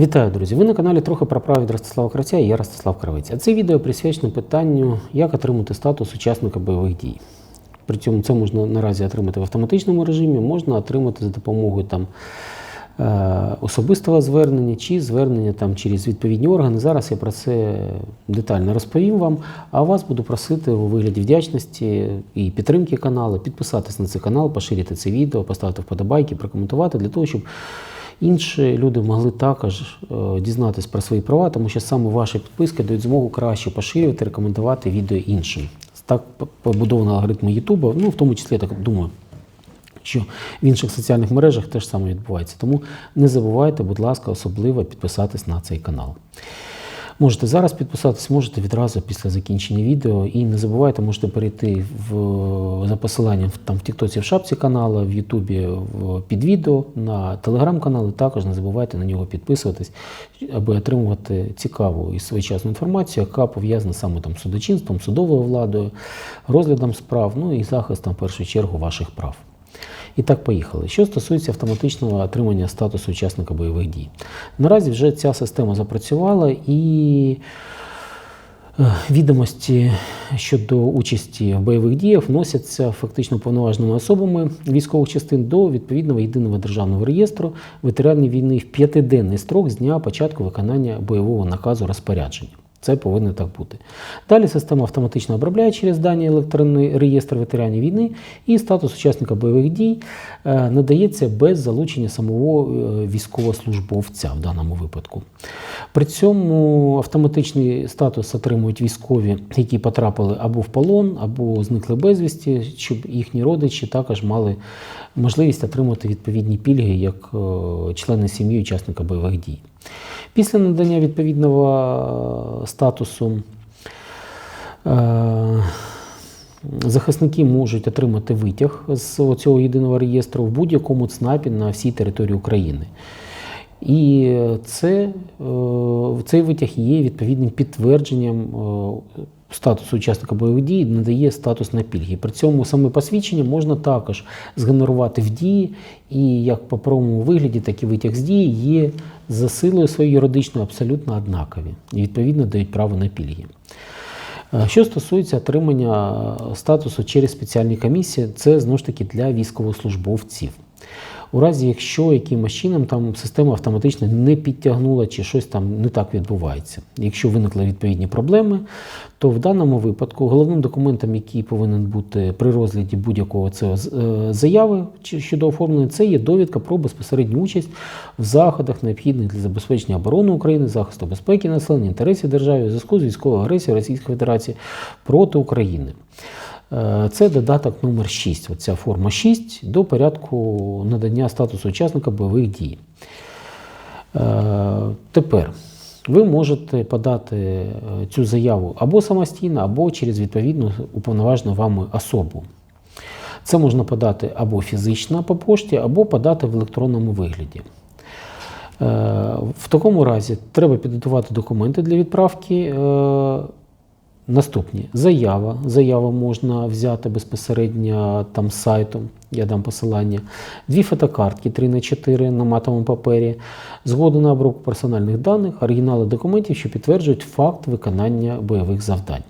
Вітаю, друзі! Ви на каналі трохи про право від Ростислава Кравця і я Ростислав Кравець. А це відео присвячено питанню, як отримати статус учасника бойових дій. При цьому це можна наразі отримати в автоматичному режимі, можна отримати за допомогою там, е, особистого звернення чи звернення там, через відповідні органи. Зараз я про це детально розповім вам. А вас буду просити у вигляді вдячності і підтримки каналу підписатись на цей канал, поширити це відео, поставити вподобайки, прокоментувати для того, щоб інші люди могли також е, дізнатися про свої права, тому що саме ваші підписки дають змогу краще поширювати, рекомендувати відео іншим. Так побудовано алгоритм Ютуба, ну в тому числі я так думаю. Що в інших соціальних мережах теж саме відбувається. Тому не забувайте, будь ласка, особливо підписатись на цей канал. Можете зараз підписатись, можете відразу після закінчення відео. І не забувайте, можете перейти в, за посиланням там, в Тіктоці в шапці каналу, в Ютубі під відео, на телеграм-канал. Також не забувайте на нього підписуватись, аби отримувати цікаву і своєчасну інформацію, яка пов'язана саме там, з судочинством, судовою владою, розглядом справ, ну і захистом в першу чергу ваших прав. І так, поїхали. Що стосується автоматичного отримання статусу учасника бойових дій. Наразі вже ця система запрацювала і е, відомості щодо участі в бойових діях вносяться фактично повноваженими особами військових частин до відповідного єдиного державного реєстру ветеранів війни в п'ятиденний строк з дня початку виконання бойового наказу розпорядження. Це повинно так бути. Далі система автоматично обробляє через дані електронний реєстр ветеранів війни, і статус учасника бойових дій е, надається без залучення самого е, військовослужбовця в даному випадку. При цьому автоматичний статус отримують військові, які потрапили або в полон, або зникли безвісті, щоб їхні родичі також мали можливість отримати відповідні пільги як е, члени сім'ї учасника бойових дій. Після надання відповідного статусу е, захисники можуть отримати витяг з цього єдиного реєстру в будь-якому ЦНАПі на всій території України. І це, е, цей витяг є відповідним підтвердженням е, статусу учасника бойових дій, надає статус на пільги. При цьому саме посвідчення можна також згенерувати в дії, і як по правому вигляді, так і витяг з дії є за силою своєю юридичною абсолютно однакові і відповідно дають право на пільги. Е, Що стосується отримання е, статусу через спеціальні комісії, це знову ж таки для військовослужбовців. У разі, якщо якимось чином там система автоматично не підтягнула чи щось там не так відбувається. Якщо виникли відповідні проблеми, то в даному випадку головним документом, який повинен бути при розгляді будь-якого цього е, заяви щодо оформлення, це є довідка про безпосередню участь в заходах, необхідних для забезпечення оборони України, захисту безпеки населення, інтересів держави, зв'язку з військовою агресією Російської Федерації проти України. Е, Це додаток номер 6, оця форма 6 до порядку надання статусу учасника бойових дій. Е, Тепер ви можете подати е, цю заяву або самостійно, або через відповідну уповноважену вами особу. Це можна подати або фізично по пошті, або подати в електронному вигляді. В такому разі треба підготувати документи для відправки. Наступні заява. Заяву можна взяти безпосередньо там сайтом, я дам посилання. Дві фотокартки 3 на 4 на матовому папері, згоду на обробку персональних даних, оригінали документів, що підтверджують факт виконання бойових завдань.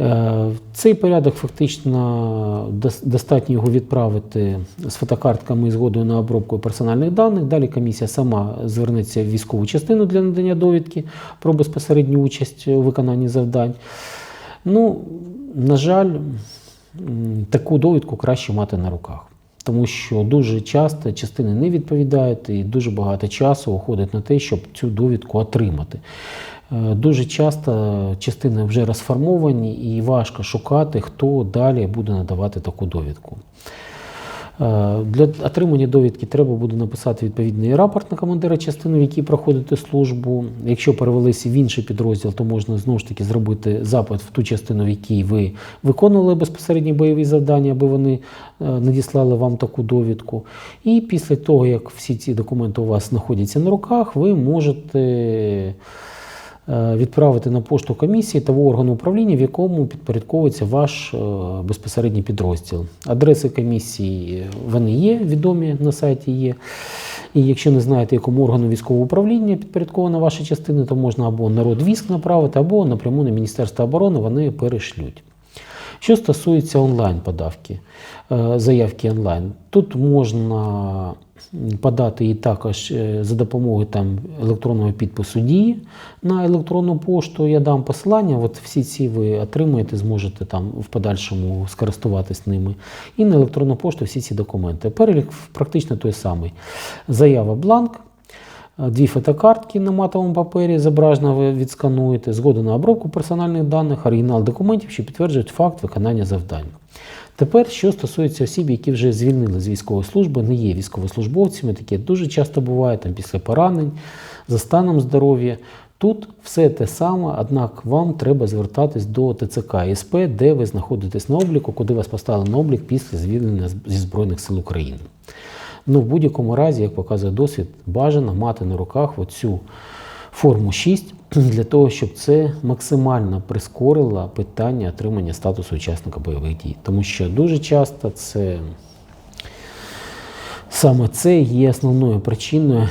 Е, Цей порядок фактично достатньо його відправити з фотокартками і згодою на обробку персональних даних. Далі комісія сама звернеться в військову частину для надання довідки про безпосередню участь у виконанні завдань. Ну, на жаль, таку довідку краще мати на руках. Тому що дуже часто частини не відповідають і дуже багато часу уходить на те, щоб цю довідку отримати. Е, Дуже часто частини вже розформовані і важко шукати, хто далі буде надавати таку довідку. Е, Для отримання довідки треба буде написати відповідний рапорт на командира частини, в якій проходите службу. Якщо перевелися в інший підрозділ, то можна знову ж таки зробити запит в ту частину, в якій ви виконували безпосередні бойові завдання, аби вони е, надіслали вам таку довідку. І після того, як всі ці документи у вас знаходяться на руках, ви можете. Е, відправити на пошту комісії того органу управління, в якому підпорядковується ваш е, безпосередній підрозділ. Адреси комісії вони є, відомі на сайті є. І якщо не знаєте, якому органу військового управління підпорядкована ваша частина, то можна або народ військ направити, або напряму на Міністерство оборони вони перешлють. Що стосується онлайн-подавки, е, заявки онлайн, тут можна подати її також е, за допомогою там, електронного підпису дії на електронну пошту. Я дам посилання. От всі ці ви отримаєте, зможете там в подальшому скористуватись ними. І на електронну пошту всі ці документи. Перелік практично той самий. Заява бланк. Дві фотокартки на матовому папері зображено ви відскануєте, згода на обробку персональних даних, оригінал документів, що підтверджують факт виконання завдань. Тепер, що стосується осіб, які вже звільнили з військової служби, не є військовослужбовцями, таке дуже часто буває там після поранень, за станом здоров'я. Тут все те саме, однак вам треба звертатись до ТЦК СП, де ви знаходитесь на обліку, куди вас поставили на облік після звільнення зі Збройних сил України. Ну, в будь-якому разі, як показує досвід, бажано мати на руках оцю форму 6 для того, щоб це максимально прискорило питання отримання статусу учасника бойових дій. Тому що дуже часто це саме це є основною причиною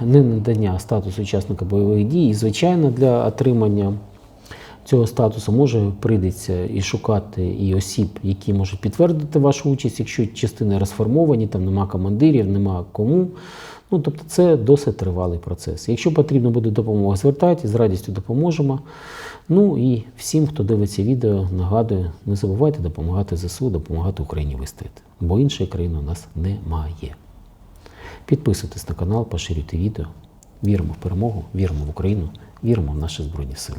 ненадання статусу учасника бойових дій. І, звичайно, для отримання цього статусу може прийдеться і шукати і осіб, які можуть підтвердити вашу участь, якщо частини розформовані, там нема командирів, нема кому. Ну, тобто це досить тривалий процес. Якщо потрібна буде допомога, звертайтесь, з радістю допоможемо. Ну і всім, хто дивиться відео, нагадую, не забувайте допомагати ЗСУ, допомагати Україні вистояти, бо іншої країни у нас немає. Підписуйтесь на канал, поширюйте відео. Віримо в перемогу, віримо в Україну, віримо в наші Збройні Сили.